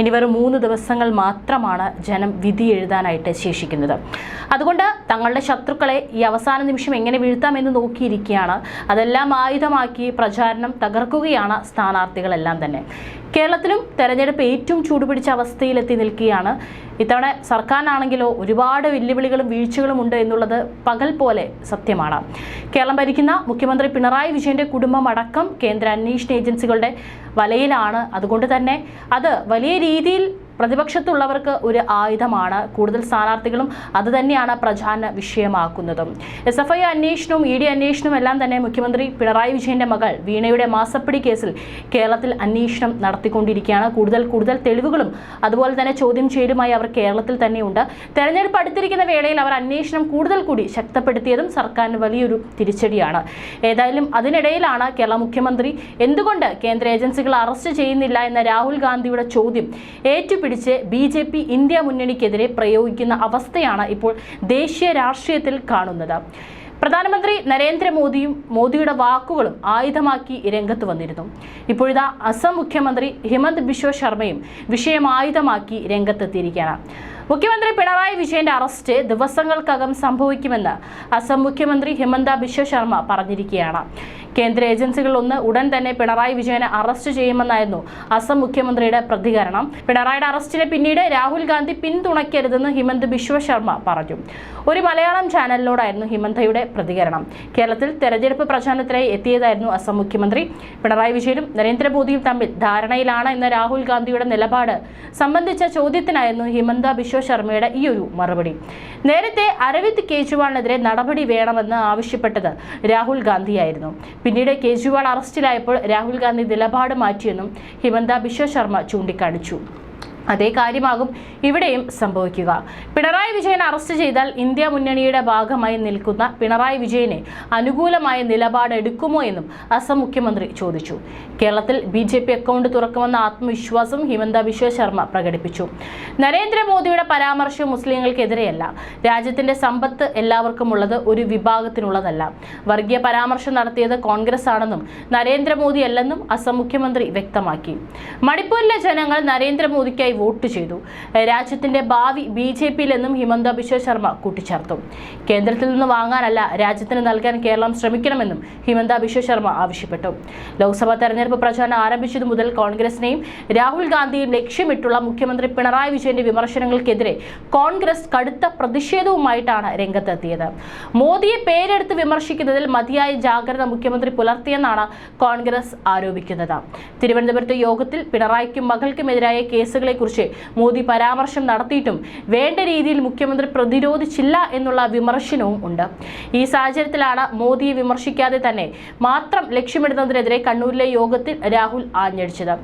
ഇനി വെറും മൂന്ന് ദിവസങ്ങൾ മാത്രമാണ് ജനം വിധി എഴുതാനായിട്ട് ശേഷിക്കുന്നത്. അതുകൊണ്ട് തങ്ങളുടെ ശത്രുക്കളെ ഈ അവസാന നിമിഷം എങ്ങനെ വീഴ്ത്താമെന്ന് നോക്കിയിരിക്കുകയാണ്. അതെല്ലാം ആയുധമാക്കി പ്രചാരണം തകർക്കുകയാണ് സ്ഥാനാർത്ഥികളെല്ലാം തന്നെ. കേരളത്തിലും തെരഞ്ഞെടുപ്പ് ഏറ്റവും ചൂടുപിടിച്ച അവസ്ഥയിലെത്തി നിൽക്കുകയാണ്. ഇത്തവണ സർക്കാരിനാണെങ്കിലോ ഒരുപാട് വെല്ലുവിളികളും വീഴ്ചകളും ഉണ്ട് എന്നുള്ളത് പകൽ പോലെ സത്യമാണ്. കേരളം ഭരിക്കുന്ന മുഖ്യമന്ത്രി പിണറായി വിജയന്റെ കുടുംബം അടക്കം കേന്ദ്ര അന്വേഷണ ഏജൻസികളുടെ വലയിലാണ്. അതുകൊണ്ട് തന്നെ അത് വലിയ രീതിയിൽ പ്രതിപക്ഷത്തുള്ളവർക്ക് ഒരു ആയുധമാണ്. കൂടുതൽ സ്ഥാനാർത്ഥികളും അത് തന്നെയാണ് പ്രധാന വിഷയമാക്കുന്നതും. എസ് എഫ് ഐ അന്വേഷണവും ഇ ഡി അന്വേഷണവും എല്ലാം തന്നെ മുഖ്യമന്ത്രി പിണറായി വിജയന്റെ മകൾ വീണയുടെ മാസപ്പിടി കേസിൽ കേരളത്തിൽ അന്വേഷണം നടത്തിക്കൊണ്ടിരിക്കുകയാണ്. കൂടുതൽ കൂടുതൽ തെളിവുകളും അതുപോലെ തന്നെ ചോദ്യം ചെയ്യലുമായി അവർ കേരളത്തിൽ തന്നെയുണ്ട്. തെരഞ്ഞെടുപ്പ് അടുത്തിരിക്കുന്ന വേളയിൽ അവർ അന്വേഷണം കൂടുതൽ കൂടി ശക്തപ്പെടുത്തിയതും സർക്കാരിന് വലിയൊരു തിരിച്ചടിയാണ്. ഏതായാലും അതിനിടയിലാണ് കേരള മുഖ്യമന്ത്രി എന്തുകൊണ്ട് കേന്ദ്ര ഏജൻസികൾ അറസ്റ്റ് ചെയ്യുന്നില്ല എന്ന രാഹുൽ ഗാന്ധിയുടെ ചോദ്യം ഏറ്റുപിടിച്ച് ബി ജെ പി ഇന്ത്യ മുന്നണിക്കെതിരെ പ്രയോഗിക്കുന്ന അവസ്ഥയാണ് ഇപ്പോൾ ദേശീയ രാഷ്ട്രീയത്തിൽ കാണുന്നത്. പ്രധാനമന്ത്രി നരേന്ദ്രമോദിയും മോദിയുടെ വാക്കുകളും ആയുധമാക്കി രംഗത്ത് വന്നിരുന്നു. ഇപ്പോഴിതാ അസം മുഖ്യമന്ത്രി ഹിമന്ത് ബിശ്വ ശർമ്മയും വിഷയം ആയുധമാക്കി രംഗത്തെത്തിയിരിക്കുകയാണ്. മുഖ്യമന്ത്രി പിണറായി വിജയന്റെ അറസ്റ്റ് ദിവസങ്ങൾക്കകം സംഭവിക്കുമെന്ന് അസം മുഖ്യമന്ത്രി ഹിമന്ത ബിശ്വ ശർമ്മ പറഞ്ഞിരിക്കുകയാണ്. കേന്ദ്ര ഏജൻസികളൊന്ന് ഉടൻ തന്നെ പിണറായി വിജയനെ അറസ്റ്റ് ചെയ്യുമെന്നായിരുന്നു അസം മുഖ്യമന്ത്രിയുടെ പ്രതികരണം. പിണറായിയുടെ അറസ്റ്റിനെ പിന്നീട് രാഹുൽ ഗാന്ധി പിന്തുണയ്ക്കരുതെന്ന് ഹിമന്ത് ബിശ്വ ശർമ്മ പറഞ്ഞു. ഒരു മലയാളം ചാനലിനോടായിരുന്നു ഹിമന്തയുടെ പ്രതികരണം. കേരളത്തിൽ തെരഞ്ഞെടുപ്പ് പ്രചാരണത്തിനായി എത്തിയതായിരുന്നു അസം മുഖ്യമന്ത്രി. പിണറായി വിജയനും നരേന്ദ്രമോദിയും തമ്മിൽ ധാരണയിലാണ് എന്ന രാഹുൽ ഗാന്ധിയുടെ നിലപാട്. സംബന്ധിച്ച ചോദ്യത്തിനായിരുന്നു ഹിമന്ത ബിശ്വ ശർമ്മയുടെ ഈ ഒരു മറുപടി. നേരത്തെ അരവിന്ദ് കെജ്രിവാളിനെതിരെ നടപടി വേണമെന്ന് ആവശ്യപ്പെട്ടത് രാഹുൽ ഗാന്ധിയായിരുന്നു. പിന്നീട് കേജ്രിവാൾ അറസ്റ്റിലായപ്പോൾ രാഹുൽ ഗാന്ധി നിലപാട് മാറ്റിയെന്നും ഹിമന്ത ബിശ്വ ശർമ്മ ചൂണ്ടിക്കാണിച്ചു. അതേ കാര്യമാകും ഇവിടെയും സംഭവിക്കുക. പിണറായി വിജയൻ അറസ്റ്റ് ചെയ്താൽ ഇന്ത്യ മുന്നണിയുടെ ഭാഗമായി നിൽക്കുന്ന പിണറായി വിജയനെ അനുകൂലമായ നിലപാടെടുക്കുമോ എന്നും അസം മുഖ്യമന്ത്രി ചോദിച്ചു. കേരളത്തിൽ ബി ജെ പി അക്കൗണ്ട് തുറക്കുമെന്ന ആത്മവിശ്വാസം ഹിമന്ത ബിശ്വ ശർമ്മ പ്രകടിപ്പിച്ചു. നരേന്ദ്രമോദിയുടെ പരാമർശം മുസ്ലിങ്ങൾക്കെതിരെയല്ല. രാജ്യത്തിന്റെ സമ്പത്ത് എല്ലാവർക്കും ഉള്ളത് ഒരു വിഭാഗത്തിനുള്ളതല്ല. വർഗീയ പരാമർശം നടത്തിയത് കോൺഗ്രസ് ആണെന്നും നരേന്ദ്രമോദി അല്ലെന്നും അസം മുഖ്യമന്ത്രി വ്യക്തമാക്കി. മണിപ്പൂരിലെ ജനങ്ങൾ നരേന്ദ്രമോദിക്കായി വോട്ട് ചെയ്തു. രാജ്യത്തിന്റെ ഭാവി ബി ജെ പിയിലെന്നും ഹിമന്ത ബിശ്വ ശർമ്മ കൂട്ടിച്ചേർത്തു. കേന്ദ്രത്തിൽ നിന്ന് വാങ്ങാനല്ല രാജ്യത്തിന് നൽകാൻ കേരളം ശ്രമിക്കണമെന്നും ഹിമന്ത ബിശ്വ ശർമ്മ ആവശ്യപ്പെട്ടു. ലോക്സഭാ തെരഞ്ഞെടുപ്പ് പ്രചാരണം ആരംഭിച്ചതു മുതൽ കോൺഗ്രസിനെയും രാഹുൽ ഗാന്ധിയും ലക്ഷ്യമിട്ടുള്ള മുഖ്യമന്ത്രി പിണറായി വിജയന്റെ വിമർശനങ്ങൾക്കെതിരെ കോൺഗ്രസ് കടുത്ത പ്രതിഷേധവുമായിട്ടാണ് രംഗത്തെത്തിയത്. മോദിയെ പേരെടുത്ത് വിമർശിക്കുന്നതിൽ മതിയായ ജാഗ്രത മുഖ്യമന്ത്രി പുലർത്തിയെന്നാണ് കോൺഗ്രസ് ആരോപിക്കുന്നത്. തിരുവനന്തപുരത്ത് യോഗത്തിൽ പിണറായിക്കും മകൾക്കുമെതിരായ കേസുകളെക്കുറിച്ച് മോദി പരാമർശം നടത്തിയിട്ടും വേണ്ട രീതിയിൽ മുഖ്യമന്ത്രി പ്രതിരോധിച്ചില്ല എന്നുള്ള വിമർശനവും ഉണ്ട്. ഈ സാഹചര്യത്തിലാണ് മോദിയെ വിമർശിക്കാതെ തന്നെ മാത്രം ലക്ഷ്യമിടുന്നതിനെതിരെ കണ്ണൂരിലെ യോഗത്തിൽ രാഹുൽ ആഞ്ഞടിച്ചത്.